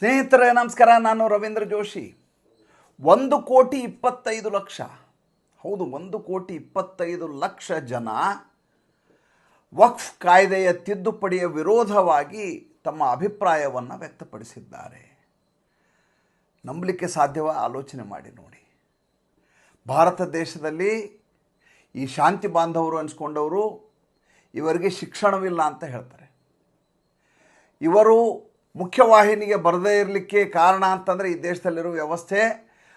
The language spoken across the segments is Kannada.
ಸ್ನೇಹಿತರೆ, ನಮಸ್ಕಾರ. ನಾನು ರವೀಂದ್ರ ಜೋಶಿ. ಒಂದು ಕೋಟಿ ಇಪ್ಪತ್ತೈದು ಲಕ್ಷ. ಹೌದು, ಒಂದು ಕೋಟಿ ಇಪ್ಪತ್ತೈದು ಲಕ್ಷ ಜನ ವಕ್ಫ್ ಕಾಯ್ದೆಯ ತಿದ್ದುಪಡಿಯ ವಿರೋಧವಾಗಿ ತಮ್ಮ ಅಭಿಪ್ರಾಯವನ್ನು ವ್ಯಕ್ತಪಡಿಸಿದ್ದಾರೆ. ನಂಬಲಿಕ್ಕೆ ಸಾಧ್ಯವ? ಆಲೋಚನೆ ಮಾಡಿ ನೋಡಿ. ಭಾರತ ದೇಶದಲ್ಲಿ ಈ ಶಾಂತಿ ಬಾಂಧವರು ಅನಿಸ್ಕೊಂಡವರು, ಇವರಿಗೆ ಶಿಕ್ಷಣವಿಲ್ಲ ಅಂತ ಹೇಳ್ತಾರೆ. ಇವರು ಮುಖ್ಯವಾಹಿನಿಗೆ ಬರದೇ ಇರಲಿಕ್ಕೆ ಕಾರಣ ಅಂತಂದರೆ ಈ ದೇಶದಲ್ಲಿರೋ ವ್ಯವಸ್ಥೆ,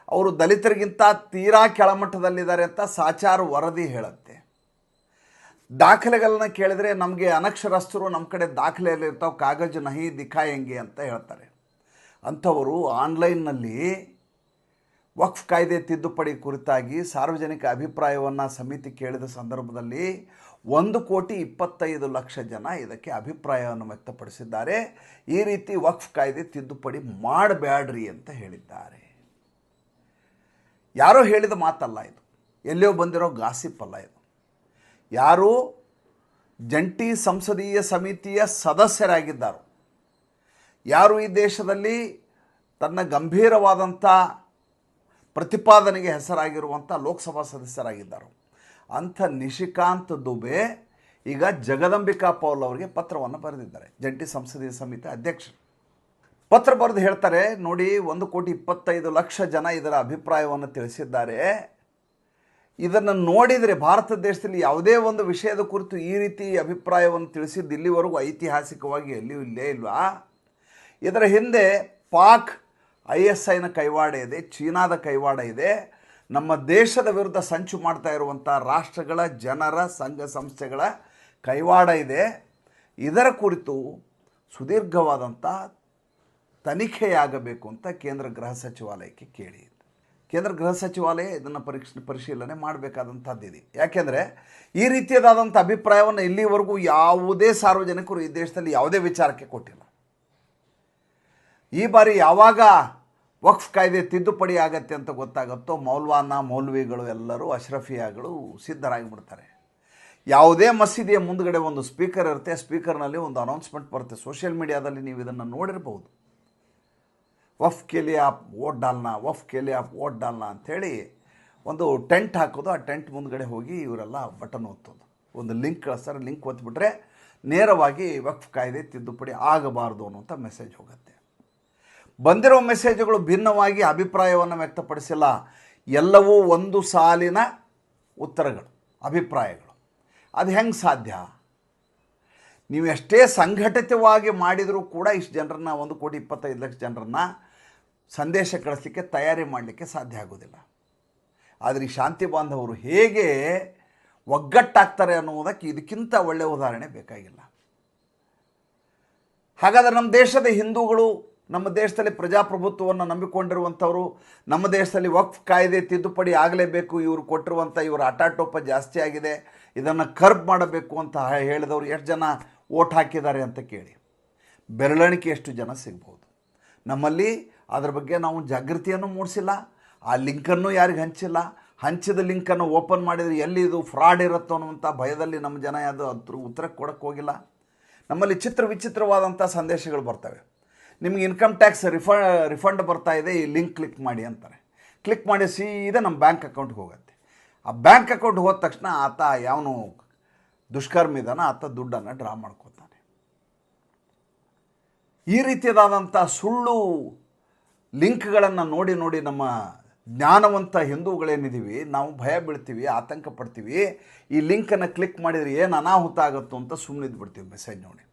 ಅವರು ದಲಿತರಿಗಿಂತ ತೀರಾ ಕೆಳಮಟ್ಟದಲ್ಲಿದ್ದಾರೆ ಅಂತ ಸಾಚಾರು ವರದಿ ಹೇಳುತ್ತೆ. ದಾಖಲೆಗಳನ್ನ ಕೇಳಿದರೆ ನಮಗೆ ಅನಕ್ಷರಸ್ಥರು ನಮ್ಮ ಕಡೆ ದಾಖಲೆಯಲ್ಲಿರ್ತಾವೆ, ಕಾಗಜ್ ನಹಿ ದಿಖಾಯಂಗೆ ಅಂತ ಹೇಳ್ತಾರೆ. ಅಂಥವರು ಆನ್ಲೈನ್ನಲ್ಲಿ ವಕ್ಫ್ ಕಾಯ್ದೆ ತಿದ್ದುಪಡಿ ಕುರಿತಾಗಿ ಸಾರ್ವಜನಿಕ ಅಭಿಪ್ರಾಯವನ್ನು ಸಮಿತಿ ಕೇಳಿದ ಸಂದರ್ಭದಲ್ಲಿ ಒಂದು ಕೋಟಿ ಇಪ್ಪತ್ತೈದು ಲಕ್ಷ ಜನ ಇದಕ್ಕೆ ಅಭಿಪ್ರಾಯವನ್ನು ವ್ಯಕ್ತಪಡಿಸಿದ್ದಾರೆ. ಈ ರೀತಿ ವಕ್ಫ್ ಕಾಯ್ದೆ ತಿದ್ದುಪಡಿ ಮಾಡಬೇಡ್ರಿ ಅಂತ ಹೇಳಿದ್ದಾರೆ. ಯಾರೋ ಹೇಳಿದ ಮಾತಲ್ಲ ಇದು. ಎಲ್ಲಿಯೋ ಬಂದಿರೋ ಗಾಸಿಪ್ ಅಲ್ಲ ಇದು. ಯಾರು ಜಂಟಿ ಸಂಸದೀಯ ಸಮಿತಿಯ ಸದಸ್ಯರಾಗಿದ್ದಾರೋ, ಯಾರು ಈ ದೇಶದಲ್ಲಿ ತನ್ನ ಗಂಭೀರವಾದಂಥ ಪ್ರತಿಪಾದನೆಗೆ ಹೆಸರಾಗಿರುವಂಥ ಲೋಕಸಭಾ ಸದಸ್ಯರಾಗಿದ್ದರು. ಅಂಥ ನಿಶಿಕಾಂತ್ ದುಬೆ ಈಗ ಜಗದಂಬಿಕಾ ಪೌಲ್ ಅವರಿಗೆ ಪತ್ರವನ್ನು ಬರೆದಿದ್ದಾರೆ. ಜಂಟಿ ಸಂಸದೀಯ ಸಮಿತಿ ಅಧ್ಯಕ್ಷ ಪತ್ರ ಬರೆದು ಹೇಳ್ತಾರೆ, ನೋಡಿ ಒಂದು ಕೋಟಿ ಇಪ್ಪತ್ತೈದು ಲಕ್ಷ ಜನ ಇದರ ಅಭಿಪ್ರಾಯವನ್ನು ತಿಳಿಸಿದ್ದಾರೆ. ಇದನ್ನು ನೋಡಿದರೆ ಭಾರತ ದೇಶದಲ್ಲಿ ಯಾವುದೇ ಒಂದು ವಿಷಯದ ಕುರಿತು ಈ ರೀತಿ ಅಭಿಪ್ರಾಯವನ್ನು ತಿಳಿಸಿದ್ದು ಇಲ್ಲಿವರೆಗೂ ಐತಿಹಾಸಿಕವಾಗಿ ಎಲ್ಲಿಯೂ ಇಲ್ಲೇ ಇಲ್ವಾ? ಇದರ ಹಿಂದೆ ಪಾಕ್ ಐ ಎಸ್ ಐನ ಕೈವಾಡ ಇದೆ, ಚೀನಾದ ಕೈವಾಡ ಇದೆ. ನಮ್ಮ ದೇಶದ ವಿರುದ್ಧ ಸಂಚು ಮಾಡ್ತಾ ಇರುವಂಥ ರಾಷ್ಟ್ರಗಳ, ಜನರ, ಸಂಘ ಸಂಸ್ಥೆಗಳ ಕೈವಾಡ ಇದೆ. ಇದರ ಕುರಿತು ಸುದೀರ್ಘವಾದಂಥ ತನಿಖೆಯಾಗಬೇಕು ಅಂತ ಕೇಂದ್ರ ಗೃಹ ಸಚಿವಾಲಯಕ್ಕೆ ಕೇಳಿ. ಕೇಂದ್ರ ಗೃಹ ಸಚಿವಾಲಯ ಇದನ್ನು ಪರೀಕ್ಷ, ಪರಿಶೀಲನೆ ಮಾಡಬೇಕಾದಂಥದ್ದಿದೆ ಯಾಕೆಂದರೆ ಈ ರೀತಿಯಾದಂಥ ಅಭಿಪ್ರಾಯವನ್ನು ಇಲ್ಲಿವರೆಗೂ ಯಾವುದೇ ಸಾರ್ವಜನಿಕರು ಈ ದೇಶದಲ್ಲಿ ಯಾವುದೇ ವಿಚಾರಕ್ಕೆ ಕೊಟ್ಟಿಲ್ಲ. ಈ ಬಾರಿ ಯಾವಾಗ ವಕ್ಫ್ ಕಾಯ್ದೆ ತಿದ್ದುಪಡಿ ಆಗತ್ತೆ ಅಂತ ಗೊತ್ತಾಗುತ್ತೋ ಮೌಲ್ವಾನ, ಮೌಲ್ವಿಗಳು ಎಲ್ಲರೂ, ಅಶ್ರಫಿಯಾಗಳು ಸಿದ್ಧರಾಗಿಬಿಡ್ತಾರೆ. ಯಾವುದೇ ಮಸೀದಿಯ ಮುಂದಗಡೆ ಒಂದು ಸ್ಪೀಕರ್ ಇರುತ್ತೆ, ಸ್ಪೀಕರ್ನಲ್ಲಿ ಒಂದು ಅನೌನ್ಸ್ಮೆಂಟ್ ಬರುತ್ತೆ. ಸೋಷಿಯಲ್ ಮೀಡಿಯಾದಲ್ಲಿ ನೀವು ಇದನ್ನು ನೋಡಿರ್ಬೋದು ವಫ್ ಕೆಲಿ ಆಪ್ ಓಟ್ ಡಾಲ್ನ ವಫ್ ಕೆಲಿ ಆಪ್ ಓಟ್ ಡಾಲ್ನ ಅಂಥೇಳಿ ಒಂದು ಟೆಂಟ್ ಹಾಕೋದು. ಆ ಟೆಂಟ್ ಮುಂದಗಡೆ ಹೋಗಿ ಇವರೆಲ್ಲ ಬಟನ್ ಒತ್ತೋದು. ಒಂದು ಲಿಂಕ್ ಕಳಿಸ್ತಾರೆ, ಲಿಂಕ್ ಒತ್ತಿಬಿಟ್ರೆ ನೇರವಾಗಿ ವಕ್ಫ್ ಕಾಯ್ದೆ ತಿದ್ದುಪಡಿ ಆಗಬಾರ್ದು ಅನ್ನುವಂಥ ಮೆಸೇಜ್ ಹೋಗುತ್ತೆ. ಬಂದಿರೋ ಮೆಸೇಜ್ಗಳು ಭಿನ್ನವಾಗಿ ಅಭಿಪ್ರಾಯವನ್ನು ವ್ಯಕ್ತಪಡಿಸಿಲ್ಲ. ಎಲ್ಲವೂ ಒಂದು ಸಾಲಿನ ಉತ್ತರಗಳು, ಅಭಿಪ್ರಾಯಗಳು. ಅದು ಹೆಂಗೆ ಸಾಧ್ಯ? ನೀವು ಎಷ್ಟೇ ಸಂಘಟಿತವಾಗಿ ಮಾಡಿದರೂ ಕೂಡ ಇಷ್ಟು ಜನರನ್ನ, ಒಂದು ಕೋಟಿ ಇಪ್ಪತ್ತೈದು ಲಕ್ಷ ಜನರನ್ನ ಸಂದೇಶ ಕಳಿಸ್ಲಿಕ್ಕೆ ತಯಾರಿ ಮಾಡಲಿಕ್ಕೆ ಸಾಧ್ಯ ಆಗೋದಿಲ್ಲ. ಆದರೆ ಈ ಶಾಂತಿ ಬಾಂಧವರು ಹೇಗೆ ಒಗ್ಗಟ್ಟಾಗ್ತಾರೆ ಅನ್ನುವುದಕ್ಕೆ ಇದಕ್ಕಿಂತ ಒಳ್ಳೆಯ ಉದಾಹರಣೆ ಬೇಕಾಗಿಲ್ಲ. ಹಾಗಾದರೆ ನಮ್ಮ ದೇಶದ ಹಿಂದೂಗಳು ನಮ್ಮ ದೇಶದಲ್ಲಿ ಪ್ರಜಾಪ್ರಭುತ್ವವನ್ನು ನಂಬಿಕೊಂಡಿರುವಂಥವರು, ನಮ್ಮ ದೇಶದಲ್ಲಿ ವಕ್ಫ್ ಕಾಯ್ದೆ ತಿದ್ದುಪಡಿ ಆಗಲೇಬೇಕು, ಇವರು ಕೊಟ್ಟಿರುವಂಥ ಇವರ ಆಟಾಟೋಪ ಜಾಸ್ತಿ ಆಗಿದೆ, ಇದನ್ನು ಕರ್ಬ್ ಮಾಡಬೇಕು ಅಂತ ಹೇಳಿದವರು ಎಷ್ಟು ಜನ ಓಟ್ ಹಾಕಿದ್ದಾರೆ ಅಂತ ಕೇಳಿ. ಬೆರಳಿಕೆ ಎಷ್ಟು ಜನ ಸಿಗ್ಬೋದು? ನಮ್ಮಲ್ಲಿ ಅದರ ಬಗ್ಗೆ ನಾವು ಜಾಗೃತಿಯನ್ನು ಮೂಡಿಸಿಲ್ಲ, ಆ ಲಿಂಕನ್ನು ಯಾರಿಗೆ ಹಂಚಿಲ್ಲ. ಹಂಚಿದ ಲಿಂಕನ್ನು ಓಪನ್ ಮಾಡಿದರೆ ಎಲ್ಲಿ ಇದು ಫ್ರಾಡ್ ಇರುತ್ತೋ ಅನ್ನುವಂಥ ಭಯದಲ್ಲಿ ನಮ್ಮ ಜನ ಯಾವುದು ಅದ್ರ ಉತ್ತರ ಕೊಡೋಕ್ಕೋಗಿಲ್ಲ ನಮ್ಮಲ್ಲಿ ಚಿತ್ರ ವಿಚಿತ್ರವಾದಂಥ ಸಂದೇಶಗಳು ಬರ್ತವೆ. ನಿಮ್ಗೆ ಇನ್ಕಮ್ ಟ್ಯಾಕ್ಸ್ ರಿಫ ರಿಫಂಡ್ ಬರ್ತಾ ಇದೆ, ಈ ಲಿಂಕ್ ಕ್ಲಿಕ್ ಮಾಡಿ ಅಂತಾರೆ. ಕ್ಲಿಕ್ ಮಾಡಿ ಸೀದಾ ನಮ್ಮ ಬ್ಯಾಂಕ್ ಅಕೌಂಟ್ಗೆ ಹೋಗುತ್ತೆ. ಆ ಬ್ಯಾಂಕ್ ಅಕೌಂಟ್ ಹೋದ ತಕ್ಷಣ ಆತ ಯಾವನು ದುಷ್ಕರ್ಮ ಇದ್ದಾನ ಆತ ದುಡ್ಡನ್ನು ಡ್ರಾ ಮಾಡ್ಕೋತಾನೆ. ಈ ರೀತಿಯಾದಂಥ ಸುಳ್ಳು ಲಿಂಕ್ಗಳನ್ನು ನೋಡಿ ನೋಡಿ ನಮ್ಮ ಜ್ಞಾನವಂತ ಹಿಂದೂಗಳೇನಿದ್ದೀವಿ ನಾವು ಭಯ ಬೀಳ್ತೀವಿ, ಆತಂಕ ಪಡ್ತೀವಿ, ಈ ಲಿಂಕನ್ನು ಕ್ಲಿಕ್ ಮಾಡಿದರೆ ಏನು ಅನಾಹುತ ಆಗುತ್ತೋ ಅಂತ ಸುಮ್ಮನಿದ್ದು ಬಿಡ್ತೀವಿ ಮೆಸೇಜ್ ನೋಡಿ.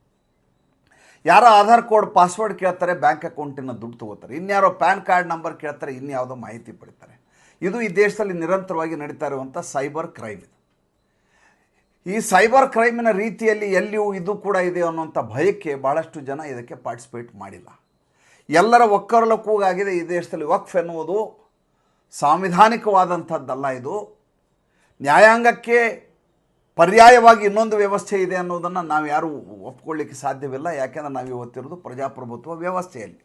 ಯಾರೋ ಆಧಾರ್ ಕೋಡ್, ಪಾಸ್ವರ್ಡ್ ಕೇಳ್ತಾರೆ, ಬ್ಯಾಂಕ್ ಅಕೌಂಟಿನ ದುಡ್ಡು ತಗೋತಾರೆ. ಇನ್ಯಾರೋ ಪ್ಯಾನ್ ಕಾರ್ಡ್ ನಂಬರ್ ಕೇಳ್ತಾರೆ, ಇನ್ಯಾವುದೋ ಮಾಹಿತಿ ಪಡಿತಾರೆ. ಇದು ಈ ದೇಶದಲ್ಲಿ ನಿರಂತರವಾಗಿ ನಡೀತಾ ಇರುವಂಥ ಸೈಬರ್ ಕ್ರೈಮ್ ಇದು. ಈ ಸೈಬರ್ ಕ್ರೈಮಿನ ರೀತಿಯಲ್ಲಿ ಎಲ್ಲಿಯೂ ಇದು ಕೂಡ ಇದೆ ಅನ್ನುವಂಥ ಭಯಕ್ಕೆ ಭಾಳಷ್ಟು ಜನ ಇದಕ್ಕೆ ಪಾರ್ಟಿಸಿಪೇಟ್ ಮಾಡಿಲ್ಲ. ಎಲ್ಲರ ಒಕ್ಕರಲ ಕೂಗಾಗಿದೆ ಈ ದೇಶದಲ್ಲಿ. ವಕ್ಫ್ ಎನ್ನುವುದು ಸಾಂವಿಧಾನಿಕವಾದಂಥದ್ದಲ್ಲ ಇದು. ನ್ಯಾಯಾಂಗಕ್ಕೆ ಪರ್ಯಾಯವಾಗಿ ಇನ್ನೊಂದು ವ್ಯವಸ್ಥೆ ಇದೆ ಅನ್ನೋದನ್ನು ನಾವು ಯಾರೂ ಒಪ್ಕೊಳ್ಳಿಕ್ಕೆ ಸಾಧ್ಯವಿಲ್ಲ. ಯಾಕೆಂದರೆ ನಾವು ಇವತ್ತಿರೋದು ಪ್ರಜಾಪ್ರಭುತ್ವ ವ್ಯವಸ್ಥೆಯಲ್ಲಿ.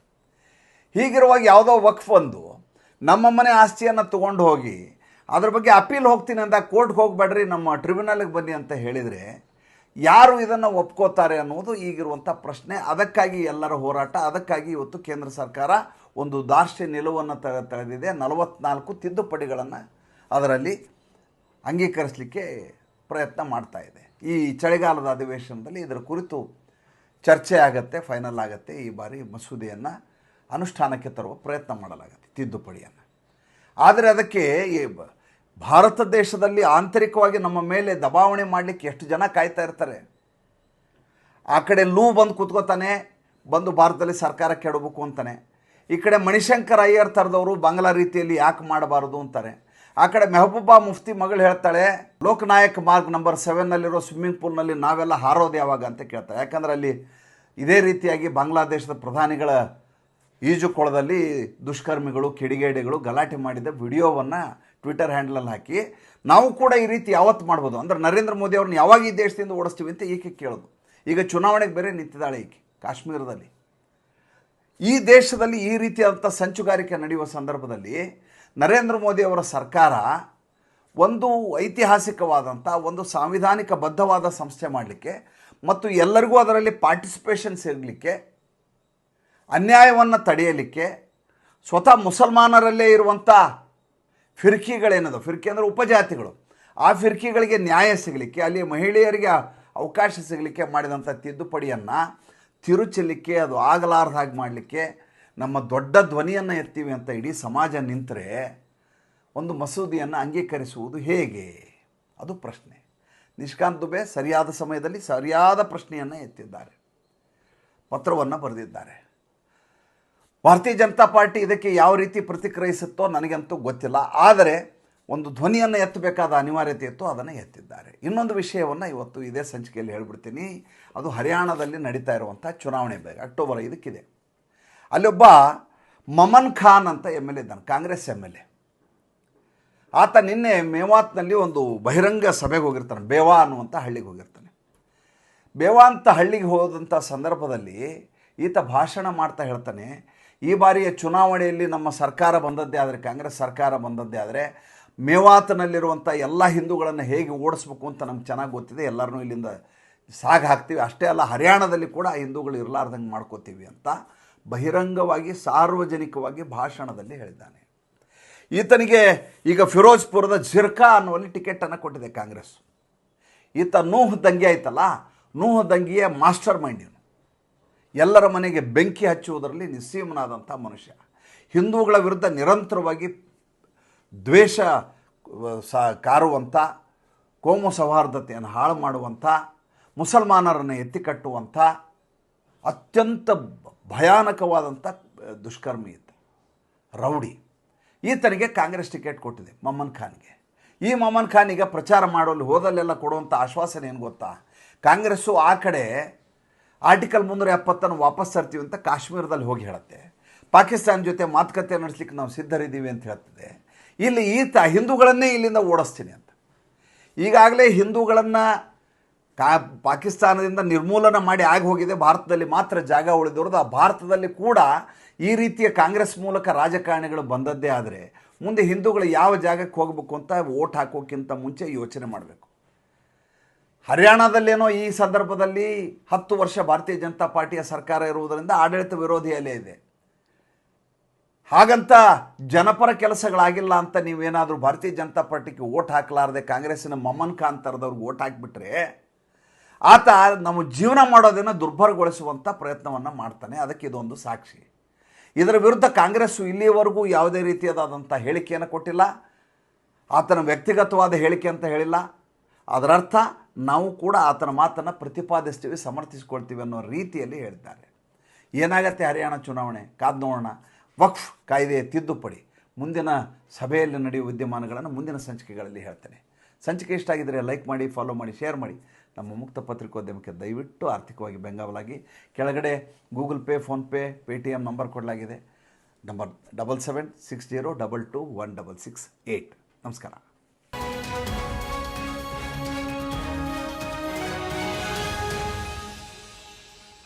ಹೀಗಿರುವಾಗ ಯಾವುದೋ ವಕ್ಫ್ ಒಂದು, ನಮ್ಮ ಮನೆ ಆಸ್ತಿಯನ್ನು ತೊಗೊಂಡು ಹೋಗಿ ಅದ್ರ ಬಗ್ಗೆ ಅಪೀಲ್ ಹೋಗ್ತೀನಿ ಅಂತ ಕೋರ್ಟ್ಗೆ ಹೋಗಬೇಡ್ರಿ, ನಮ್ಮ ಟ್ರಿಬ್ಯುನಲ್ಗೆ ಬನ್ನಿ ಅಂತ ಹೇಳಿದರೆ ಯಾರು ಇದನ್ನು ಒಪ್ಕೋತಾರೆ ಅನ್ನೋದು ಈಗಿರುವಂಥ ಪ್ರಶ್ನೆ. ಅದಕ್ಕಾಗಿ ಎಲ್ಲರ ಹೋರಾಟ, ಅದಕ್ಕಾಗಿ ಇವತ್ತು ಕೇಂದ್ರ ಸರ್ಕಾರ ಒಂದು ದಾರ್ಷ್ಟ್ಯ ನಿಲುವನ್ನು ತ ತಳೆದಿದೆ ನಲವತ್ನಾಲ್ಕು ತಿದ್ದುಪಡಿಗಳನ್ನು ಅದರಲ್ಲಿ ಅಂಗೀಕರಿಸಲಿಕ್ಕೆ ಪ್ರಯತ್ನ ಮಾಡ್ತಾ ಇದೆ. ಈ ಚಳಿಗಾಲದ ಅಧಿವೇಶನದಲ್ಲಿ ಇದರ ಕುರಿತು ಚರ್ಚೆ ಆಗತ್ತೆ ಫೈನಲ್ ಆಗುತ್ತೆ. ಈ ಬಾರಿ ಮಸೂದೆಯನ್ನು ಅನುಷ್ಠಾನಕ್ಕೆ ತರುವ ಪ್ರಯತ್ನ ಮಾಡಲಾಗುತ್ತೆ ತಿದ್ದುಪಡಿಯನ್ನು. ಆದರೆ ಅದಕ್ಕೆ ಭಾರತ ದೇಶದಲ್ಲಿ ಆಂತರಿಕವಾಗಿ ನಮ್ಮ ಮೇಲೆ ದಬಾವಣೆ ಮಾಡಲಿಕ್ಕೆ ಎಷ್ಟು ಜನ ಕಾಯ್ತಾ ಇರ್ತಾರೆ? ಆ ಕಡೆ ಲೂ ಬಂದು ಕೂತ್ಕೋತಾನೆ, ಬಂದು ಭಾರತದಲ್ಲಿ ಸರ್ಕಾರ ಕೆಡಬೇಕು ಅಂತಾನೆ. ಈ ಕಡೆ ಮಣಿಶಂಕರ್ ಅಯ್ಯರ್ ಥರದವರು ಬಂಗ್ಲಾ ರೀತಿಯಲ್ಲಿ ಯಾಕೆ ಮಾಡಬಾರದು ಅಂತಾರೆ? ಆ ಕಡೆ ಮೆಹಬೂಬಾ ಮುಫ್ತಿ ಮಗಳು ಹೇಳ್ತಾಳೆ, ಲೋಕನಾಯಕ್ ಮಾರ್ಗ್ ನಂಬರ್ ಸೆವೆನ್ನಲ್ಲಿರೋ ಸ್ವಿಮ್ಮಿಂಗ್ ಪೂಲ್ನಲ್ಲಿ ನಾವೆಲ್ಲ ಹಾರೋದು ಯಾವಾಗ? ಅಂತ ಕೇಳ್ತಾರೆ ಯಾಕಂದ್ರೆ ಅಲ್ಲಿ ಇದೇ ರೀತಿಯಾಗಿ ಬಾಂಗ್ಲಾದೇಶದ ಪ್ರಧಾನಿಗಳ ಈಜುಕೊಳದಲ್ಲಿ ದುಷ್ಕರ್ಮಿಗಳು, ಕಿಡಿಗೇಡಿಗಳು ಗಲಾಟೆ ಮಾಡಿದ ವಿಡಿಯೋವನ್ನು ಟ್ವಿಟರ್ ಹ್ಯಾಂಡಲಲ್ಲಿ ಹಾಕಿ, ನಾವು ಕೂಡ ಈ ರೀತಿ ಯಾವತ್ತು ಮಾಡ್ಬೋದು? ಅಂದ್ರೆ ನರೇಂದ್ರ ಮೋದಿ ಅವ್ರನ್ನ ಯಾವಾಗ ಈ ದೇಶದಿಂದ ಓಡಿಸ್ತೀವಿ ಅಂತ ಈಕೆ ಕೇಳೋದು. ಈಗ ಚುನಾವಣೆಗೆ ಬೇರೆ ನಿಂತಿದ್ದಾಳೆ ಈಕೆ, ಕಾಶ್ಮೀರದಲ್ಲಿ. ಈ ದೇಶದಲ್ಲಿ ಈ ರೀತಿಯಾದಂಥ ಸಂಚುಗಾರಿಕೆ ನಡೆಯುವ ಸಂದರ್ಭದಲ್ಲಿ ನರೇಂದ್ರ ಮೋದಿ ಅವರ ಸರ್ಕಾರ ಒಂದು ಐತಿಹಾಸಿಕವಾದಂಥ ಒಂದು ಸಾಂವಿಧಾನಿಕ ಬದ್ಧವಾದ ಸಂಸ್ಥೆ ಮಾಡಲಿಕ್ಕೆ ಮತ್ತು ಎಲ್ಲರಿಗೂ ಅದರಲ್ಲಿ ಪಾರ್ಟಿಸಿಪೇಷನ್ ಸಿಗಲಿಕ್ಕೆ ಅನ್ಯಾಯವನ್ನು ತಡೆಯಲಿಕ್ಕೆ, ಸ್ವತಃ ಮುಸಲ್ಮಾನರಲ್ಲೇ ಇರುವಂಥ ಫಿರ್ಕಿಗಳೇನದು? ಫಿರ್ಕಿ ಅಂದರೆ ಉಪಜಾತಿಗಳು. ಆ ಫಿರ್ಕಿಗಳಿಗೆ ನ್ಯಾಯ ಸಿಗಲಿಕ್ಕೆ ಅಲ್ಲಿ ಮಹಿಳೆಯರಿಗೆ ಅವಕಾಶ ಸಿಗಲಿಕ್ಕೆ ಮಾಡಿದಂಥ ತಿದ್ದುಪಡಿಯನ್ನು ತಿರುಚಲಿಕ್ಕೆ, ಅದು ಆಗಲಾರ್ದ ಹಾಗೆ ಮಾಡಲಿಕ್ಕೆ ನಮ್ಮ ದೊಡ್ಡ ಧ್ವನಿಯನ್ನು ಎತ್ತೀವಿ ಅಂತ ಇಡೀ ಸಮಾಜ ನಿಂತರೆ ಒಂದು ಮಸೂದೆಯನ್ನು ಅಂಗೀಕರಿಸುವುದು ಹೇಗೆ? ಅದು ಪ್ರಶ್ನೆ. ನಿಷ್ಕಾಂತ್ ದುಬೆ ಸರಿಯಾದ ಸಮಯದಲ್ಲಿ ಸರಿಯಾದ ಪ್ರಶ್ನೆಯನ್ನು ಎತ್ತಿದ್ದಾರೆ. ಪತ್ರವನ್ನು ಬರೆದಿದ್ದಾರೆ. ಭಾರತೀಯ ಜನತಾ ಪಾರ್ಟಿ ಇದಕ್ಕೆ ಯಾವ ರೀತಿ ಪ್ರತಿಕ್ರಿಯಿಸುತ್ತೋ ನನಗಂತೂ ಗೊತ್ತಿಲ್ಲ. ಆದರೆ ಒಂದು ಧ್ವನಿಯನ್ನು ಎತ್ತಬೇಕಾದ ಅನಿವಾರ್ಯತೆ ಇತ್ತು ಅದನ್ನು ಎತ್ತಿದ್ದಾರೆ. ಇನ್ನೊಂದು ವಿಷಯವನ್ನು ಇವತ್ತು ಇದೇ ಸಂಚಿಕೆಯಲ್ಲಿ ಹೇಳ್ಬಿಡ್ತೀನಿ. ಅದು ಹರಿಯಾಣದಲ್ಲಿ ನಡೀತಾ ಇರುವಂಥ ಚುನಾವಣೆ ಬೇಗ. ಅಕ್ಟೋಬರ್ ಐದಕ್ಕಿದೆ. ಅಲ್ಲೊಬ್ಬ ಮಮನ್ ಖಾನ್ ಅಂತ ಎಂ ಎಲ್ ಎ ಇದ್ದಾನೆ, ಕಾಂಗ್ರೆಸ್ ಎಂ ಎಲ್ ಎ. ಆತ ನಿನ್ನೆ ಮೇವಾತ್ನಲ್ಲಿ ಒಂದು ಬಹಿರಂಗ ಸಭೆಗೆ ಹೋಗಿರ್ತಾನೆ, ಬೇವಾ ಅನ್ನುವಂಥ ಹಳ್ಳಿಗೆ ಹೋಗಿರ್ತಾನೆ. ಬೇವಾ ಅಂತ ಹಳ್ಳಿಗೆ ಹೋದಂಥ ಸಂದರ್ಭದಲ್ಲಿ ಈತ ಭಾಷಣ ಮಾಡ್ತಾ ಹೇಳ್ತಾನೆ, ಈ ಬಾರಿಯ ಚುನಾವಣೆಯಲ್ಲಿ ನಮ್ಮ ಸರ್ಕಾರ ಬಂದದ್ದೇ ಆದರೆ, ಕಾಂಗ್ರೆಸ್ ಸರ್ಕಾರ ಬಂದದ್ದೇ ಆದರೆ ಮೇವಾತನಲ್ಲಿರುವಂಥ ಎಲ್ಲ ಹಿಂದೂಗಳನ್ನು ಹೇಗೆ ಓಡಿಸ್ಬೇಕು ಅಂತ ನಮ್ಗೆ ಚೆನ್ನಾಗಿ ಗೊತ್ತಿದೆ. ಎಲ್ಲರನ್ನೂ ಇಲ್ಲಿಂದ ಸಾಗ ಹಾಕ್ತೀವಿ. ಅಷ್ಟೇ ಅಲ್ಲ, ಹರಿಯಾಣದಲ್ಲಿ ಕೂಡ ಹಿಂದೂಗಳು ಇರಲಾರ್ದಂಗೆ ಮಾಡ್ಕೋತೀವಿ ಅಂತ ಬಹಿರಂಗವಾಗಿ, ಸಾರ್ವಜನಿಕವಾಗಿ ಭಾಷಣದಲ್ಲಿ ಹೇಳಿದ್ದಾನೆ. ಈತನಿಗೆ ಈಗ ಫಿರೋಜ್ಪುರದ ಜಿರ್ಕಾ ಅನ್ನುವಲ್ಲಿ ಟಿಕೆಟನ್ನು ಕೊಟ್ಟಿದೆ ಕಾಂಗ್ರೆಸ್. ಈತ ನೂಹ ದಂಗೆ ಆಯ್ತಲ್ಲ, ನೂಹ ದಂಗೆಯ ಮಾಸ್ಟರ್ ಮೈಂಡ್ ಇವನು. ಎಲ್ಲರ ಮನೆಗೆ ಬೆಂಕಿ ಹಚ್ಚುವುದರಲ್ಲಿ ನಿಸ್ಸೀಮನಾದಂಥ ಮನುಷ್ಯ. ಹಿಂದೂಗಳ ವಿರುದ್ಧ ನಿರಂತರವಾಗಿ ದ್ವೇಷ ಸ ಕಾರುವಂಥ ಕೋಮು ಸೌಹಾರ್ದತೆಯನ್ನು ಹಾಳು ಮಾಡುವಂಥ ಮುಸಲ್ಮಾನರನ್ನು ಎತ್ತಿಕಟ್ಟುವಂಥ ಅತ್ಯಂತ ಭಯಾನಕವಾದಂಥ ದುಷ್ಕರ್ಮಿ ಇತ್ತು ರೌಡಿ. ಈತನಿಗೆ ಕಾಂಗ್ರೆಸ್ ಟಿಕೆಟ್ ಕೊಟ್ಟಿದೆ ಮಮ್ಮನ್ ಖಾನ್ಗೆ. ಈ ಮಮ್ಮನ್ ಖಾನ್ ಈಗ ಪ್ರಚಾರ ಮಾಡೋಲ್ಲಿ ಹೋದಲ್ಲೆಲ್ಲ ಕೊಡುವಂಥ ಆಶ್ವಾಸನೆ ಏನು ಗೊತ್ತಾ? ಕಾಂಗ್ರೆಸ್ಸು ಆ ಕಡೆ ಆರ್ಟಿಕಲ್ ಮುನ್ನೂರ ಎಪ್ಪತ್ತನ್ನು ವಾಪಸ್ ತರ್ತೀವಿ ಅಂತ ಕಾಶ್ಮೀರದಲ್ಲಿ ಹೋಗಿ ಹೇಳುತ್ತೆ. ಪಾಕಿಸ್ತಾನ ಜೊತೆ ಮಾತುಕತೆ ನಡೆಸ್ಲಿಕ್ಕೆ ನಾವು ಸಿದ್ಧರಿದ್ದೀವಿ ಅಂತ ಹೇಳ್ತದೆ. ಇಲ್ಲಿ ಈತ ಹಿಂದೂಗಳನ್ನೇ ಇಲ್ಲಿಂದ ಓಡಿಸ್ತೀನಿ ಅಂತ. ಈಗಾಗಲೇ ಹಿಂದೂಗಳನ್ನು ಕಾ, ಪಾಕಿಸ್ತಾನದಿಂದ ನಿರ್ಮೂಲನ ಮಾಡಿ ಆಗಿ ಹೋಗಿದೆ. ಭಾರತದಲ್ಲಿ ಮಾತ್ರ ಜಾಗ ಉಳಿದಿರೋದು. ಆ ಭಾರತದಲ್ಲಿ ಕೂಡ ಈ ರೀತಿಯ ಕಾಂಗ್ರೆಸ್ ಮೂಲಕ ರಾಜಕಾರಣಿಗಳು ಬಂದದ್ದೇ ಆದರೆ ಮುಂದೆ ಹಿಂದೂಗಳು ಯಾವ ಜಾಗಕ್ಕೆ ಹೋಗಬೇಕು ಅಂತ ಓಟ್ ಹಾಕೋಕ್ಕಿಂತ ಮುಂಚೆ ಯೋಚನೆ ಮಾಡಬೇಕು. ಹರಿಯಾಣದಲ್ಲೇನೋ ಈ ಸಂದರ್ಭದಲ್ಲಿ ಹತ್ತು ವರ್ಷ ಭಾರತೀಯ ಜನತಾ ಪಾರ್ಟಿಯ ಸರ್ಕಾರ ಇರುವುದರಿಂದ ಆಡಳಿತ ವಿರೋಧಿ ಅಲೆ ಇದೆ. ಹಾಗಂತ ಜನಪರ ಕೆಲಸಗಳಾಗಿಲ್ಲ ಅಂತ ನೀವೇನಾದರೂ ಭಾರತೀಯ ಜನತಾ ಪಾರ್ಟಿಗೆ ಓಟ್ ಹಾಕಲಾರದೆ ಕಾಂಗ್ರೆಸ್ಸಿನ ಮಮನ್ ಖಾನ್ ಥರದವ್ರಿಗೆ ಓಟ್ ಹಾಕಿಬಿಟ್ರೆ ಆತ ನಮ್ಮ ಜೀವನ ಮಾಡೋದನ್ನು ದುರ್ಬಲಗೊಳಿಸುವಂಥ ಪ್ರಯತ್ನವನ್ನು ಮಾಡ್ತಾನೆ. ಅದಕ್ಕೆ ಇದೊಂದು ಸಾಕ್ಷಿ. ಇದರ ವಿರುದ್ಧ ಕಾಂಗ್ರೆಸ್ಸು ಇಲ್ಲಿಯವರೆಗೂ ಯಾವುದೇ ರೀತಿಯಾದಂಥ ಹೇಳಿಕೆಯನ್ನು ಕೊಟ್ಟಿಲ್ಲ. ಆತನ ವ್ಯಕ್ತಿಗತವಾದ ಹೇಳಿಕೆ ಅಂತ ಹೇಳಿಲ್ಲ. ಅದರರ್ಥ ನಾವು ಕೂಡ ಆತನ ಮಾತನ್ನು ಪ್ರತಿಪಾದಿಸ್ತೀವಿ, ಸಮರ್ಥಿಸ್ಕೊಳ್ತೀವಿ ಅನ್ನೋ ರೀತಿಯಲ್ಲಿ ಹೇಳಿದ್ದಾರೆ ಏನಾಗತ್ತೆ ಹರಿಯಾಣ ಚುನಾವಣೆ? ಕಾದು ನೋಡೋಣ. ವಕ್ಫ್ ಕಾಯ್ದೆಯ ತಿದ್ದುಪಡಿ. ಮುಂದಿನ ಸಭೆಯಲ್ಲಿ ನಡೆಯುವ ವಿದ್ಯಮಾನಗಳನ್ನು ಮುಂದಿನ ಸಂಚಿಕೆಗಳಲ್ಲಿ ಹೇಳ್ತೇನೆ. ಸಂಚಿಕೆ ಇಷ್ಟ ಆಗಿದ್ದರೆ ಲೈಕ್ ಮಾಡಿ ಫಾಲೋ ಮಾಡಿ ಶೇರ್ ಮಾಡಿ. ನಮ್ಮ ಮುಕ್ತ ಪತ್ರಿಕೋದ್ಯಮಕ್ಕೆ ದಯವಿಟ್ಟು ಆರ್ಥಿಕವಾಗಿ ಬೆಂಗಾವಲಾಗಿ. ಕೆಳಗಡೆ Google Pay PhonePe Paytm number ಕೊಡಲಾಗಿದೆ. Number double seven six zero double two one double six eight ನಮಸ್ಕಾರ.